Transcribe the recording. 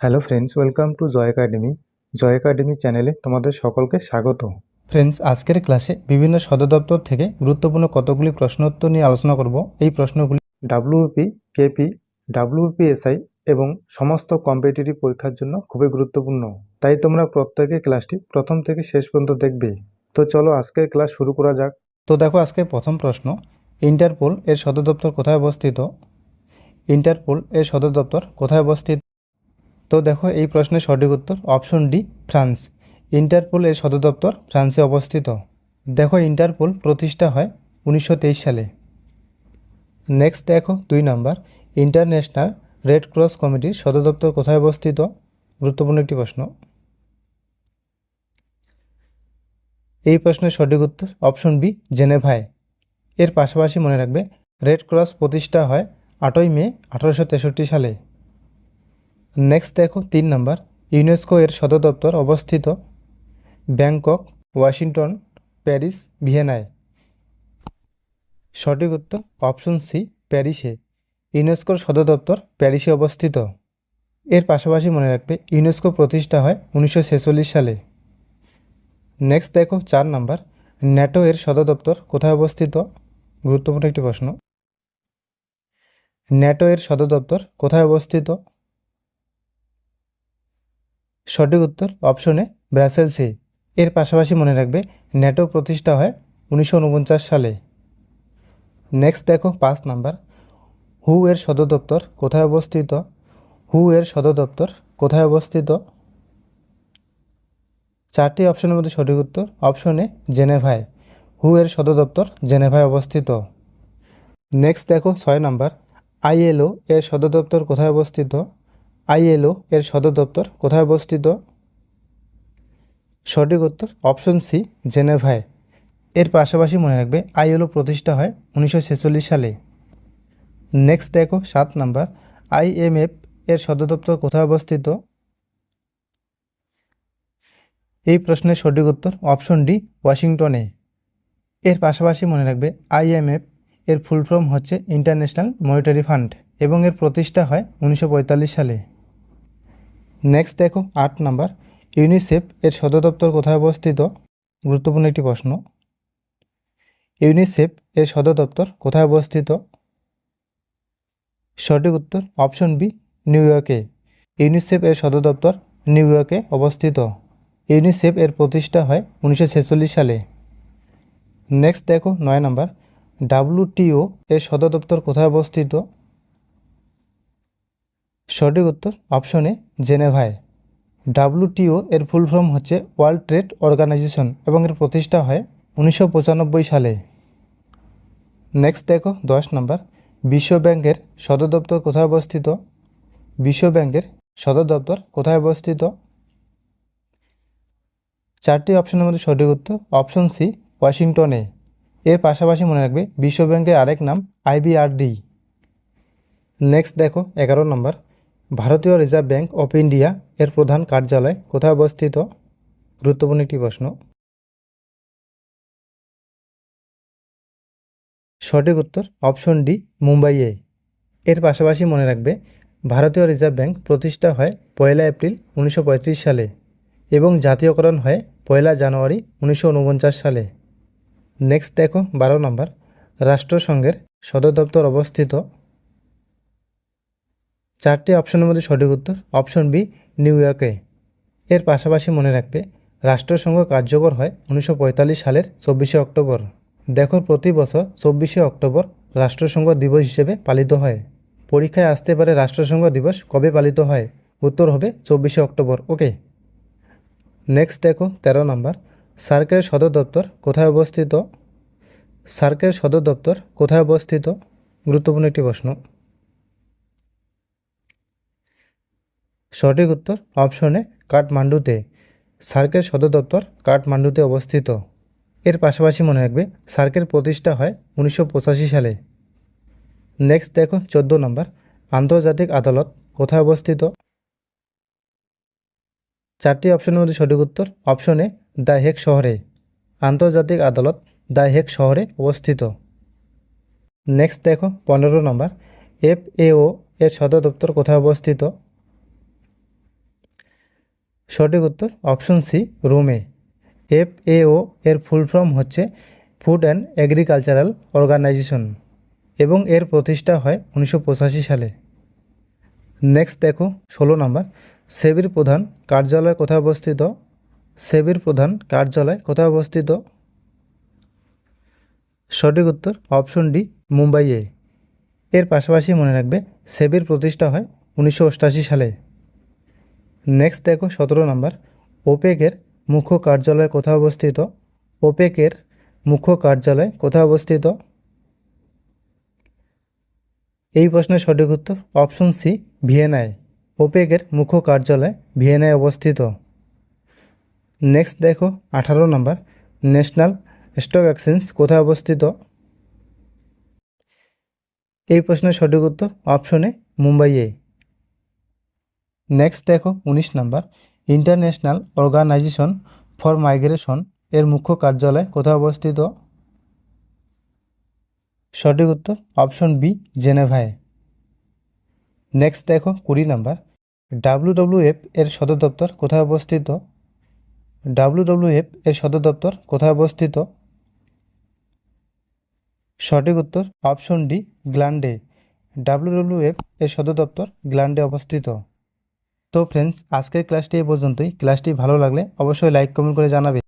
Hello friends welcome to Joy academy Joy academy চ্যানেলে তোমাদের সকলকে স্বাগত। ফ্রেন্ডস আজকের ক্লাসে বিভিন্ন সদর দপ্তর থেকে গুরুত্বপূর্ণ কতগুলি প্রশ্নোত্তর নিয়ে আলোচনা করব। এই প্রশ্নগুলি ডাব্লিউপি কেপি ডাব্লিউপি এসআই এবং সমস্ত কম্পিটিটিভ পরীক্ষার জন্য খুবই গুরুত্বপূর্ণ। তাই তোমরা প্রত্যেকে ক্লাসটি প্রথম থেকে শেষ পর্যন্ত দেখবে। তো চলো আজকের ক্লাস শুরু করা যাক। তো দেখো আজকে প্রথম প্রশ্ন ইন্টারপোল এর সদর দপ্তর কোথায় অবস্থিত? ইন্টারপোল এর সদর দপ্তর কোথায় অবস্থিত? তো দেখো, এই প্রশ্নের সঠিক উত্তর অপশন ডি, ফ্রান্স। ইন্টারপোল এর সদর দপ্তর ফ্রান্সে অবস্থিত। দেখো, ইন্টারপোল প্রতিষ্ঠা হয় উনিশশো তেইশ সালে। নেক্সট দেখো, দুই নাম্বার। ইন্টারন্যাশনাল রেড ক্রস কমিটির সদর দপ্তর কোথায় অবস্থিত? গুরুত্বপূর্ণ একটি প্রশ্ন। এই প্রশ্নের সঠিক উত্তর অপশন বি, জেনেভায়। এর পাশাপাশি মনে রাখবে, রেড ক্রস প্রতিষ্ঠা হয় আটই মে আঠারোশো তেষট্টি সালে। নেক্সট দেখো, তিন নাম্বার। ইউনেস্কো এর সদর দপ্তর অবস্থিত ব্যাংকক, ওয়াশিংটন, প্যারিস, ভিয়েনায়। সঠিক উত্তর অপশন সি, প্যারিসে। ইউনেস্কোর সদর দপ্তর প্যারিসে অবস্থিত। এর পাশাপাশি মনে রাখবে, ইউনেস্কো প্রতিষ্ঠা হয় উনিশশো ছেচল্লিশ সালে। নেক্সট দেখো, চার নাম্বার। ন্যাটো এর সদর দপ্তর কোথায় অবস্থিত? গুরুত্বপূর্ণ একটি প্রশ্ন। ন্যাটো এর সদর দপ্তর কোথায় অবস্থিত? সঠিক উত্তর অপশনে ব্রাসেলসে এর পাশাপাশি মনে রাখবে, ন্যাটো প্রতিষ্ঠা হয় উনিশশো উনপঞ্চাশ সালে। নেক্সট দেখো পাঁচ নাম্বার। হু এর সদর দপ্তর কোথায় অবস্থিত? হু এর সদর দপ্তর কোথায় অবস্থিত? চারটি অপশনের মধ্যে সঠিক উত্তর অপশনে জেনেভায়। হু এর সদর দপ্তর জেনেভায় অবস্থিত। নেক্সট দেখো ছয় নাম্বার। আইএলও এর সদর দপ্তর কোথায় অবস্থিত? আইএলও এর সদর দপ্তর কোথায় অবস্থিত? সঠিক উত্তর অপশন সি, জেনেভায়। এর পাশাপাশি মনে রাখবে, আইএলও প্রতিষ্ঠা হয় উনিশশো ছেচল্লিশ সালে। নেক্সট দেখো, সাত নাম্বার। আইএমএফ এর সদর দপ্তর কোথায় অবস্থিত? এই প্রশ্নের সঠিক উত্তর অপশন ডি, ওয়াশিংটনে। এর পাশাপাশি মনে রাখবে, আইএমএফ এর ফুল ফর্ম হচ্ছে ইন্টারন্যাশনাল মনিটারি ফান্ড এবং এর প্রতিষ্ঠা হয় উনিশশো পঁয়তাল্লিশ সালে। নেক্সট দেখো, আট নাম্বার। ইউনিসেফ এর সদর দপ্তর কোথায় অবস্থিত? গুরুত্বপূর্ণ একটি প্রশ্ন। ইউনিসেফ এর সদর দপ্তর কোথায় অবস্থিত? সঠিক উত্তর অপশন বি, নিউ ইয়র্কে। ইউনিসেফ এর সদর দপ্তর নিউ ইয়র্কে অবস্থিত। ইউনিসেফ এর প্রতিষ্ঠা হয় উনিশশো ছেচল্লিশ সালে। নেক্সট দেখো, নয় নাম্বার। ডাব্লুটিও এর সদর দপ্তর কোথায় অবস্থিত? সঠিক উত্তর অপশনে জেনেভায়। ডাব্লুটিও এর ফুল ফর্ম হচ্ছে ওয়ার্ল্ড ট্রেড অর্গানাইজেশন এবং এর প্রতিষ্ঠা হয় উনিশশো পঁচানব্বই সালে। নেক্সট দেখো, দশ নম্বর। বিশ্ব ব্যাংকের সদর দপ্তর কোথায় অবস্থিত? বিশ্ব ব্যাংকের সদর দপ্তর কোথায় অবস্থিত? চারটি অপশনের মধ্যে সঠিক উত্তর অপশন সি, ওয়াশিংটনে। এর পাশাপাশি মনে রাখবে বিশ্ব ব্যাংকের আরেক নাম আইবিআরডি। নেক্সট দেখো, এগারো নম্বর। ভারতীয় রিজার্ভ ব্যাংক অফ ইন্ডিয়া এর প্রধান কার্যালয় কোথায় অবস্থিত? গুরুত্বপূর্ণ একটি প্রশ্ন। সঠিক উত্তর অপশন ডি মুম্বাইয়ে এর পাশাপাশি মনে রাখবে, ভারতীয় রিজার্ভ ব্যাংক প্রতিষ্ঠা হয় পয়লা এপ্রিল উনিশশো পঁয়ত্রিশ সালে এবং জাতীয়করণ হয় পয়লা জানুয়ারি উনিশশো ঊনপঞ্চাশ সালে। নেক্সট দেখো, বারো নম্বর। রাষ্ট্রসংঘের সদর দপ্তর অবস্থিত চারটি অপশনের মধ্যে সঠিক উত্তর অপশন বি, নিউ ইয়র্কে। এর পাশাপাশি মনে রাখবে, রাষ্ট্রসংঘ কার্যকর হয় উনিশশো পঁয়তাল্লিশ সালের চব্বিশে অক্টোবর। দেখো, প্রতি বছর চব্বিশে অক্টোবর রাষ্ট্রসংঘ দিবস হিসেবে পালিত হয়। পরীক্ষায় আসতে পারে রাষ্ট্রসংঘ দিবস কবে পালিত হয়? উত্তর হবে চব্বিশে অক্টোবর, ওকে? নেক্সট দেখো, তেরো নম্বর। সার্কের সদর দপ্তর কোথায় অবস্থিত? সার্কের সদর দপ্তর কোথায় অবস্থিত? গুরুত্বপূর্ণ একটি প্রশ্ন। সঠিক উত্তর অপশনে কাঠমান্ডুতে, সার্কের সদর দপ্তর কাঠমান্ডুতে অবস্থিত। এর পাশাপাশি মনে রাখবে, সার্কের প্রতিষ্ঠা হয় উনিশশো পঁচাশি সালে। নেক্সট দেখো চোদ্দ নম্বর, আন্তর্জাতিক আদালত কোথায় অবস্থিত? চারটি অপশনের মধ্যে সঠিক উত্তর অপশনে দ্য হেক শহরে, আন্তর্জাতিক আদালত দ্য হেক শহরে অবস্থিত। নেক্সট দেখো পনেরো নম্বর, এফ এ এর সদর দপ্তর কোথায় অবস্থিত? সঠিক উত্তর অপশন সি রোমে এফ এও এর ফুল ফর্ম হচ্ছে ফুড অ্যান্ড এগ্রিকালচারাল অর্গানাইজেশন এবং এর প্রতিষ্ঠা হয় উনিশশো পঁচাশি সালে। নেক্সট দেখো, ষোলো নাম্বার। সেবির প্রধান কার্যালয় কোথায় অবস্থিত? সেবির প্রধান কার্যালয় কোথায় অবস্থিত? সঠিক উত্তর অপশন ডি মুম্বাইয়ে। এর পাশাপাশি মনে রাখবে, সেবির প্রতিষ্ঠা হয় উনিশশো সালে। নেক্সট দেখো সতেরো নম্বর। ওপেকের মুখ্য কার্যালয় কোথায় অবস্থিত? ওপেকের মুখ্য কার্যালয় কোথায় অবস্থিত? এই প্রশ্নের সঠিক উত্তর অপশন সি, ভিয়েনায়। ওপেকের মুখ্য কার্যালয় ভিয়েনায় অবস্থিত। নেক্সট দেখো আঠারো নম্বর। ন্যাশনাল স্টক এক্সচেঞ্জ কোথায় অবস্থিত? এই প্রশ্নের সঠিক উত্তর অপশনে মুম্বাইয়ে। নেক্সট দেখো, উনিশ number. International organisation for migration এর মুখ্য কার্যালয় কোথায় অবস্থিত? সঠিক উত্তর অপশন বি জেনেভায় নেক্সট দেখো, কুড়ি নাম্বার। ডাব্লিউডব্লিউএফ এর সদর দপ্তর কোথায় অবস্থিত? ডাব্লিউডব্লিউএফ এর সদর দপ্তর কোথায় অবস্থিত? সঠিক উত্তর অপশন ডি গ্ল্যান্ডে ডাব্লিউডব্লিউএফ এর সদর দপ্তর গ্ল্যান্ডে অবস্থিত। তো ফ্রেন্ডস আজকের ক্লাসটি এই পর্যন্তই। ক্লাসটি ভালো লাগলে অবশ্যই লাইক কমেন্ট করে জানাবে।